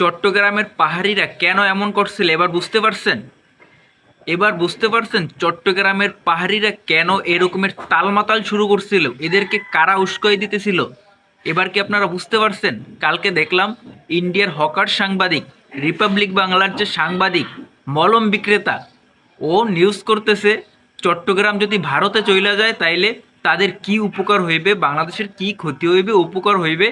চট্টগ্রামের পাহাড়িরা কেন এমন করছিল? এবার বুঝতে পারছেন? এবার বুঝতে পারছেন চট্টগ্রামের পাহাড়িরা কেন এরকমের তালমাতাল শুরু করছিল? এদেরকে কারা উস্কই দিতেছিল? এবার কি আপনারা বুঝতে পারছেন? কালকে দেখলাম ইন্ডিয়ার হকার সাংবাদিক, রিপাবলিক বাংলার যে সাংবাদিক, মলম বিক্রেতা, ও নিউজ করতেছে, চট্টগ্রাম যদি ভারতে চলে যায় তাইলে তাদের কি উপকার হইবে? বাংলাদেশের কি ক্ষতি হইবে? উপকার হইবে?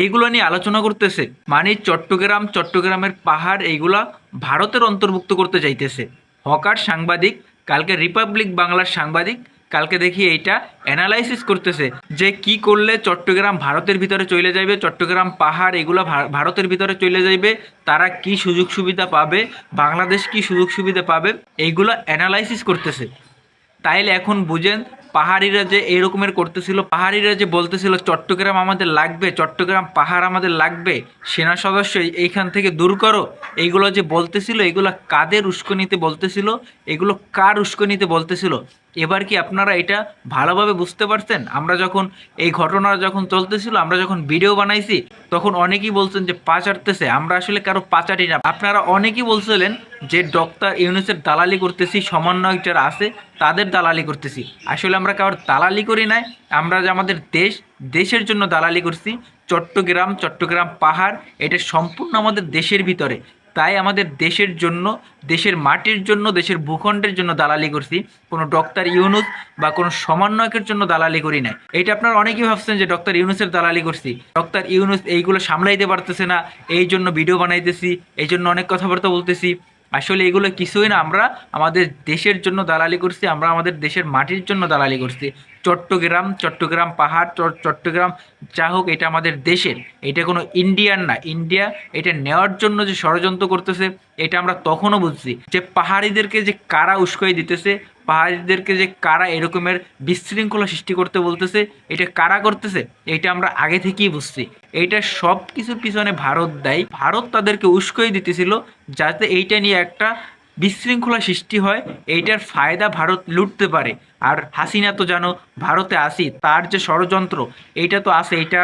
এইগুলো নিয়ে আলোচনা করতেছে। মানে চট্টগ্রাম, চট্টগ্রামের পাহাড় এইগুলা ভারতের অন্তর্ভুক্ত করতে চাইতেছে হকার সাংবাদিক, কালকে রিপাবলিক বাংলার সাংবাদিক, কালকে দেখি এইটা অ্যানালাইসিস করতেছে যে কি করলে চট্টগ্রাম ভারতের ভিতরে চলে যাবে চট্টগ্রাম পাহাড় এগুলো ভারতের ভিতরে চলে যাইবে, তারা কি সুযোগ সুবিধা পাবে, বাংলাদেশ কি সুযোগ সুবিধা পাবে, এইগুলো অ্যানালাইসিস করতেছে। তাইলে এখন বুঝেন পাহাড়িরা যে এরকমের করতেছিল, পাহাড়িরা যে বলতেছিল, চট্টগ্রাম আমাদের লাগবে, চট্টগ্রাম পাহাড় আমাদের লাগবে, সেনা সদস্য এইখান থেকে দূর করো। এইগুলো যে বলতেছিল, এগুলো কাদের উস্কনিতে বলতেছিল? এগুলো কার উস্কনিতে বলতেছিল? এবার কি আপনারা এটা ভালোভাবে বুঝতে পারছেন? আমরা যখন এই ঘটনা যখন চলতেছিল, আমরা যখন ভিডিও বানাইছি, তখন অনেকেই বলছেন যে পা চাটতেছে আমরা আসলে কারও পা চাটি না। আপনারা অনেকেই বলছিলেন যে ডক্টর ইউনুসের দালালি করতেছি সমন্বয়ক যারা আছে, তাদের দালালি করতেছি। আসলে আমরা কারোর দালালি করি নাই। আমরা যে আমাদের দেশ, দেশের জন্য দালালি করছি, চট্টগ্রাম চট্টগ্রাম পাহাড়, এটা সম্পূর্ণ আমাদের দেশের ভিতরে। তাই আমাদের দেশের জন্য, দেশের মাটির জন্য, দেশের ভূখণ্ডের জন্য দালালি করছি। কোনো ডক্টর ইউনুস বা কোনো সমন্বয়কের জন্য দালালি করি না এটা আপনারা অনেকেই ভাবছেন যে ডক্টর ইউনুসের দালালি করছি। ডক্টর ইউনুস এইগুলো সামলাইতে পারতেছে না, এই জন্য ভিডিও বানাইতেছি, এই জন্য অনেক কথাবার্তা বলতেছি। আসলে এগুলো কিছুই না, আমরা আমাদের দেশের জন্য দালালি করছি, আমরা আমাদের দেশের মাটির জন্য দালালি করছি। চট্টগ্রাম চট্টগ্রাম পাহাড়, চট- চট্টগ্রাম যা হোক, এটা আমাদের দেশের, এটা কোনো ইন্ডিয়ান না। ইন্ডিয়া এটা নেওয়ার জন্য যে ষড়যন্ত্র করতেছে, এটা আমরা তখনও বুঝছি। যে পাহাড়িদেরকে যে কারা উস্কাই দিতেছে পাহাড়িদেরকে যে কারা এরকমের বিশৃঙ্খলা সৃষ্টি করতে বলতেছে, এটা কারা করতেছে, এটা আমরা আগে থেকেই বুঝছি। এইটা সব কিছুর পিছনে ভারত দেয়। ভারত তাদেরকে উস্কাই দিতেছিল যাতে এইটা নিয়ে একটা বিশৃঙ্খলা সৃষ্টি হয়, এইটার ফায়দা ভারত লুটতে পারে। আর হাসিনা তো জানো, ভারতে আসি, তার যে ষড়যন্ত্র, এইটা তো আছে, এইটা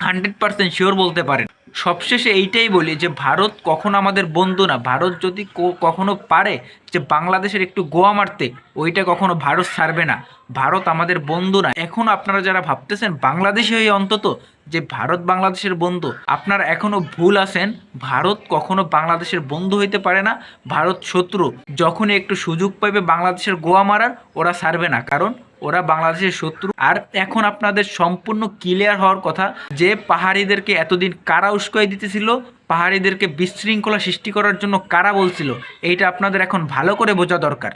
হান্ড্রেড পার্সেন্ট শিওর বলতে পারেন। সবশেষে এইটাই বলি যে ভারত কখনো আমাদের বন্ধু না। ভারত যদি কখনো পারে যে বাংলাদেশের একটু গোয়া মারতে, ওইটা কখনো ভারত ছাড়বে না। ভারত আমাদের বন্ধু না। এখন আপনারা যারা ভাবতেছেন বাংলাদেশে হয়ে অন্তত যে ভারত বাংলাদেশের বন্ধু, আপনারা এখনও ভুল আছেন। ভারত কখনো বাংলাদেশের বন্ধু হইতে পারে না। ভারত শত্রু। যখনই একটু সুযোগ পাইবে বাংলাদেশের গোয়া মারার, ওরা ছাড়বে না। কারণ ওরা বাংলাদেশের শত্রু। আর এখন আপনাদের সম্পূর্ণ ক্লিয়ার হওয়ার কথা, যে পাহাড়িদেরকে এতদিন কারা উস্কাই দিতেছিল, পাহাড়িদেরকে বিশৃঙ্খলা সৃষ্টি করার জন্য কারা বলছিল, এইটা আপনাদের এখন ভালো করে বোঝা দরকার।